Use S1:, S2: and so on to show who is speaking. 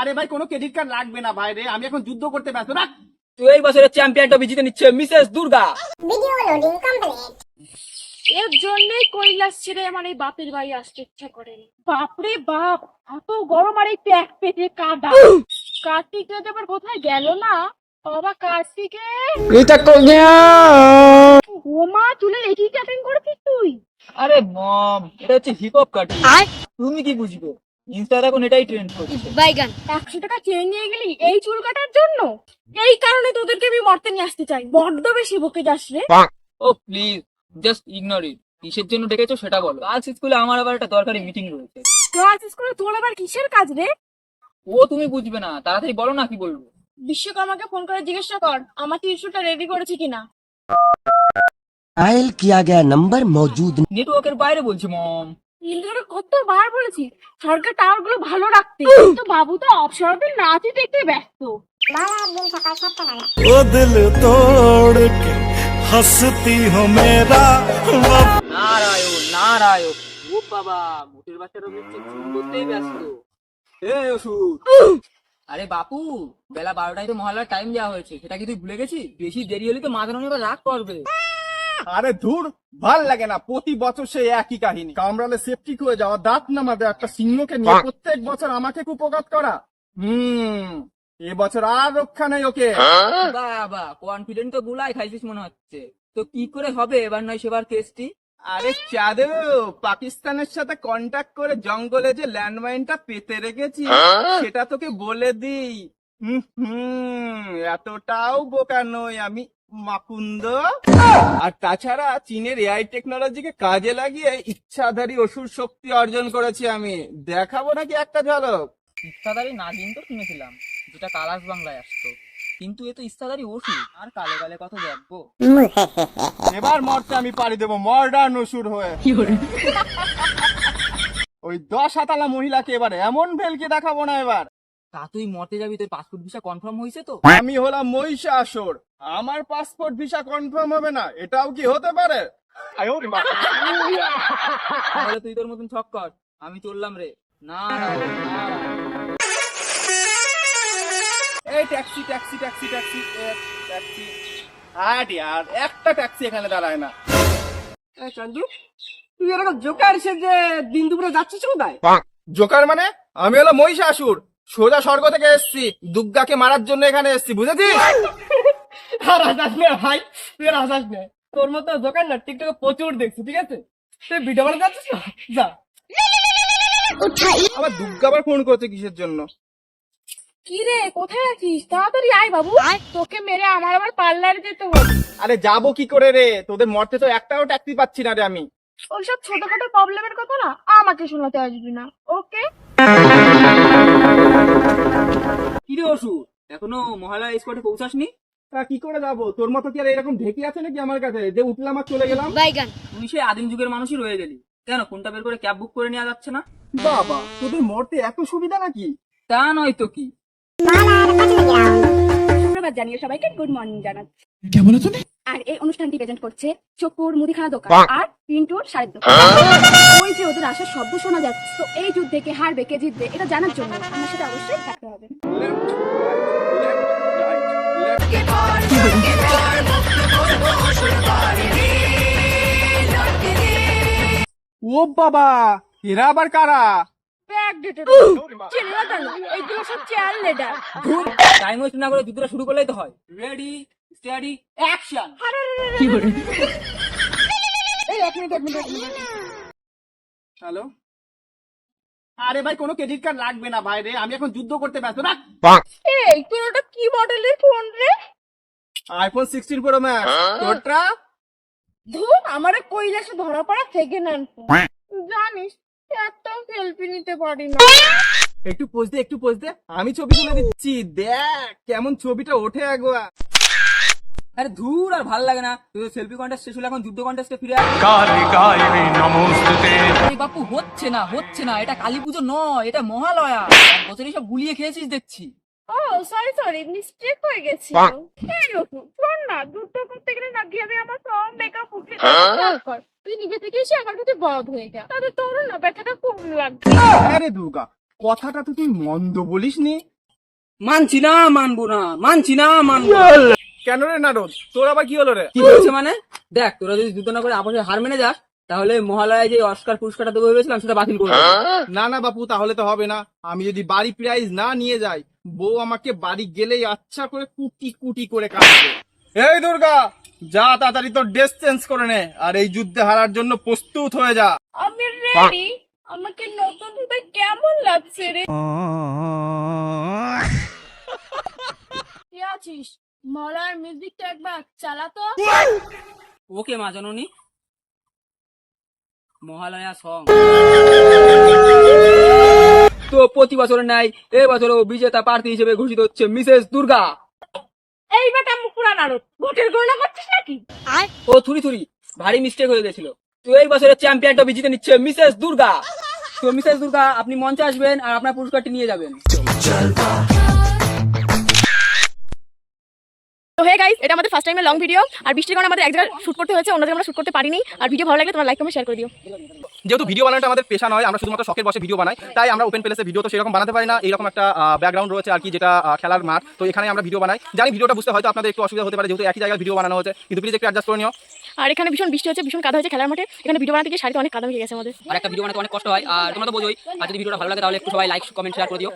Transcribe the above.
S1: আরে ভাই কোনো ক্রেডিট কার্ড লাগবে না ভাই রে আমি এখন যুদ্ধ করতে ব্যস্ত। রাখ।
S2: তুই এই বছরের চ্যাম্পিয়ন ট্রফি জিতে নিচ্ছে Mrs Durga.
S3: Video loading complete.
S4: এর জন্যই কৈলাস ছেড়ে আমার এই বাপের বাড়ি আসতে ইচ্ছা করেনি বাপরে বাপ এত গরম আর এই প্যাক পেতে কাদা। কার্তিক রাজ আবার কোথায় গেল না? বাবা কার্তিকে? ওমা চুলের এটি কাটিং করেছিস তুই?
S2: আরে মম এটা হচ্ছে হিপ হপ কাট তুমি কি বুঝবে? ইনস্টাতে এখন এটাই ট্রেন্ড করছে।
S4: বাইগান একশো টাকা চেয়ে নিয়ে গেলি এই চুল কাটার জন্য? এই কারণে তোদেরকে আমি মরতে নিয়ে আসতে চাই। বড্ড বেশি বকে যাস রে।
S2: ও প্লিজ জাস্ট ইগনোর ইট কিসের জন্য ডেকেছো সেটা বলো। আজ স্কুলে আমার আবার একটা দরকারি মিটিং রয়েছে।
S4: আজ স্কুলে তোর আবার কিসের কাজ রে?
S2: ও তুমি বুঝবে না। তাড়াতাড়ি বলো না কি বলব।
S4: বিশ্বকর্মাকে ফোন করে জিজ্ঞাসা কর আমার টিস্যুটা রেডি করেছে কিনা।
S5: আইল কিয়া গয়া নাম্বার মজুদ
S2: নেটওয়ার্কের বাইরে বলছি মম
S4: ইন্দ্রকে কতবার বলেছি সরকার টাওয়ারগুলো ভালো রাখতে। কিন্তু বাবু তো অবসরদের নাচই দেখতে ব্যস্ত।
S6: ও দিল তোড় কে হাসতি হো মেরা
S2: নারায়ণ নারায়ণ। ও বাবা মোটের বাচ্চারা হচ্ছে চুপ করতেই ব্যস্ত। এ ওষুধ আরে বাপু বেলা বারোটায় তো মহল্লার টাইম দেওয়া হয়েছে। সেটা কি তুই ভুলে গেছিস? বেশি দেরি হলে তো মাঝরানি রাগ করবে।
S1: আরে ধুর ভালো লাগে না প্রতি বছর সেই একই কাহিনী। কামড়ালে সেপটিক হয়ে যাওয়া দাঁত নামাবে একটা সিংহকে নিয়ে প্রত্যেক বছর আমাকে কুপকাত করা। হুম এবছর আর রক্ষা নেই ওকে।
S2: বাবা কনফিডেন্ট তো গুলাই খাইছিস মনে হচ্ছে। তো কি করে হবে এবার নয় সেবার কেসটি
S1: আরে চাঁদু পাকিস্তানের সাথে কন্ট্যাক্ট করে জঙ্গলে যে ল্যান্ডমাইনটা পেতে রেখেছি সেটা তোকে বলে দিই। হুম, হুম এতটাও বোকা নই আমি। মাকুন্দ। আর তাছাড়া চীনের এআই টেকনোলজিকে কাজে লাগিয়ে ইচ্ছাধারী অসুর শক্তি অর্জন করেছি আমি। দেখাবো নাকি একটা ঝলক?
S2: ইচ্ছাদারি নাগিন তো শুনেছিলাম যেটা কালাস বাংলায় আসতো। কিন্তু এ তো ইচ্ছাদারি ওষুধ আর কালে কালে কত দেখব
S1: এবার মরতে আমি পারি দেবো মডার্ন অসুর হয়ে। ওই দশ হাতালা মহিলাকে এবার এমন ভেলকে দেখাবো না এবার।
S2: তা তুই মরতে যাবি তোর পাসপোর্ট ভিসা কনফার্ম হয়েছে তো?
S1: আমি হলাম মহিষাসুর। আমার পাসপোর্ট ভিসা কনফার্ম হবে না এটাও কি হতে পারে?
S2: তাহলে তুই তোর মতন ছক কর আমি চললাম রে। না
S1: এই taxi taxi taxi taxi taxi হ্যাঁ ইয়ার একটা ট্যাক্সি এখানে দাঁড়ায় না।
S7: চঞ্জু তুই এরকম জোকার সে যে দিন দুপুরে যাচ্ছিস কোথায়?
S1: জোকার মানে? আমি হলো মহিষাসুর। সোজা স্বর্গ থেকে এসছি। দুর্গাকে মারার জন্য এখানে এসছি বুঝেছিস?
S7: আর হাসাস নে ভাই। তুই আর হাসাস নে তোর মতো দোকান না টিকটকে প্রচুর দেখছি ঠিক আছে? তুই ভিডিও বানাতে যাচ্ছিস? না যা।
S1: আবার দুর্গা আবার ফোন করছে কিসের জন্য?
S4: কি রে কোথায় আছিস? তাড়াতাড়ি আয় বাবু। তোকে মেরে আমার আবার পার্লারে যেতে হবে।
S1: আরে যাব কি করে রে? তোদের মরতে তো একটাও ট্যাক্সি পাচ্ছি না রে আমি।
S4: ওইসব ছোটখাটো প্রবলেমের কথা না আমাকে শোনাতে আসবি না ওকে
S2: কি রে ওষুধ এখনও মহালয়া স্পটে পৌঁছাসনি?
S1: তা কি করে যাব? তোর মতো কি আর এরকম ঢেকি আছে নাকি আমার কাছে? যে উঠলাম আর চলে গেলাম।
S2: তুই সে আদিম যুগের মানুষই রয়ে গেলি। কেন ফোনটা বের করে ক্যাব বুক করে নেওয়া যাচ্ছে না?
S1: বাবা তোদের মরতে এত সুবিধা নাকি?
S2: তা নয় তো কি?
S4: সুপ্রভাত জানিয়ে সবাইকে গুড মর্নিং জানাচ্ছি। আর এই অনুষ্ঠানটি প্রেজেন্ট করছে চকুর মুদিখানা দোকান আর পিন্টুর শাড়ির দোকান। ওই যে ওদের আসার শব্দ শোনা যাচ্ছে। তো এই যুদ্ধে কে হারবে কে জিতবে এটা জানার জন্য আমার সাথে অবশ্যই থাকতে হবে।
S1: ও বাবা এরা আবার কারা?
S2: টাইম ওয়েস্ট না করে যুদ্ধটা শুরু করলেই তো হয়। রেডি স্টাডি অ্যাকশন
S1: এই এক মিনিট এক মিনিট হ্যালো আরে ভাই কোনো ক্রেডিট কার্ড লাগবে না ভাই রে আমি এখন যুদ্ধ করতে ব্যস্ত। রাখ!
S4: এই তোর ওটা কি মডেলের ফোন রে?
S1: আইফোন সিক্সটিন প্রো ম্যাক্স তোরটা?
S4: ধুর আমার কৈলাসে ধরা পড়া থেকে নেন জানিস একটাও সেলফি নিতে পারি না।
S1: একটু পোজ দে একটু পোজ দে। আমি ছবি তুলে দিচ্ছি দেখ কেমন ছবিটা ওঠে একবার।
S2: আরে ধুর আর ভালো লাগে না। তুই তো সেলফি কন্টেস্ট শেষ হলো এখন যুদ্ধ কন্টেস্টে ফিরে আয়। বাপু হচ্ছে না হচ্ছে না এটা কালী পুজো নয় এটা মহালয়া। বছরই সব গুলিয়ে খেয়েছিস দেখছি।
S4: ও সরি সরি মিস্টেক হয়ে গেছি না যুদ্ধ করতে গেলে না গিয়ে আমার সব মেকআপ উঠে তুই নিজে থেকে এসে আমার কাছে হয়ে যা। তাহলে তোর না ব্যথাটা খুব লাগবে।
S1: হ্যাঁ আরে দুর্গা কথাটা তো তুই মন্দ বলিস নি
S2: মানছি না মানবো না মানছি না মানবো
S1: কেন রে নারদ? তোর আবার কি হলো রে?
S2: কি বলছে মানে? দেখ তোরা যদি দুটো না করে আপসে হার মেনে যাস তাহলে মহালয়ায় যে অস্কার পুরস্কারটা দেবো ভেবেছিলাম সেটা বাতিল করে দেবো।
S1: না না বাপু তাহলে তো হবে না। আমি যদি বাড়ি প্রাইজ না নিয়ে যাই বউ আমাকে বাড়ি গেলেই আচ্ছা করে কুটি কুটি করে কাটবে এই দুর্গা যা তাড়াতাড়ি তোর ড্রেস চেঞ্জ করে নে আর এই যুদ্ধে হারার জন্য প্রস্তুত হয়ে যা।
S4: আমি রেডি আমাকে নতুন ভাবে কেমন লাগছে রে? কে আছিস? মলার মিউজিকটা একবার চালাতো
S2: ওকে মা জননী। মহালয়া সং তো প্রতি বছরের ন্যায় এই বছরও বিজেতা প্রার্থী হিসেবে ঘোষিত হচ্ছে মিসেস দুর্গা।
S4: এই বেটা মুকুরা নারদ ভোটের গণনা করছিস নাকি?
S2: ও থুরি থুরি ভারী মিস্টেক হয়ে গেছিল। তো এই বছরের চ্যাম্পিয়ন ট্রফি জিতে নিচ্ছে মিসেস দুর্গা। তো মিসেস দুর্গা আপনি মঞ্চে আসবেন আর আপনার পুরস্কারটি নিয়ে যাবেন।
S4: তো হে গাইস এটা আমাদের ফার্স্ট টাইমের লং ভিডিও আর বৃষ্টির কারণে আমাদের এক জায়গায় শুট করতে হয়েছে অন্য জায়গায় আমরা শুট করতে পারিনি। আর ভিডিও ভালো লাগে তোমরা লাইক কমেন্ট শেয়ার করে দিও।
S1: যেহেতু ভিডিও বানানোটা আমাদের পেশা নয় আমরা শুধুমাত্র শখের বসে ভিডিও বানাই তাই আমরা ওপেন প্লেসে ভিডিও তো সেরকম বানাতে পারি না এরকম একটা ব্যাকগ্রাউন্ড রয়েছে আর কি যেটা খেলার মাঠ। তো এখানে আমরা ভিডিও বানাই। জানি ভিডিওটা বুঝতে হয়তো আপনাদের একটু অসুবিধা হতে পারে যেহেতু একই জায়গায় ভিডিও বানানো হয়েছে। কিন্তু প্লিজ একটু অ্যাডজাস্ট করে নিও।
S4: আর এখানে ভীষণ বৃষ্টি হচ্ছে ভীষণ কাদা হয়েছে খেলার মাঠে। এখানে ভিডিও বানাতে গিয়ে শাড়িতে অনেক কাদা হয়ে গেছে আমাদের।
S2: আর একটা ভিডিও বানাতে অনেক কষ্ট হয় আর তোমরা তো বোঝোই। আর যদি ভিডিওটা ভালো লাগে তাহলে একটু সবাই লাইক কমেন্ট শেয়ার করে দিও।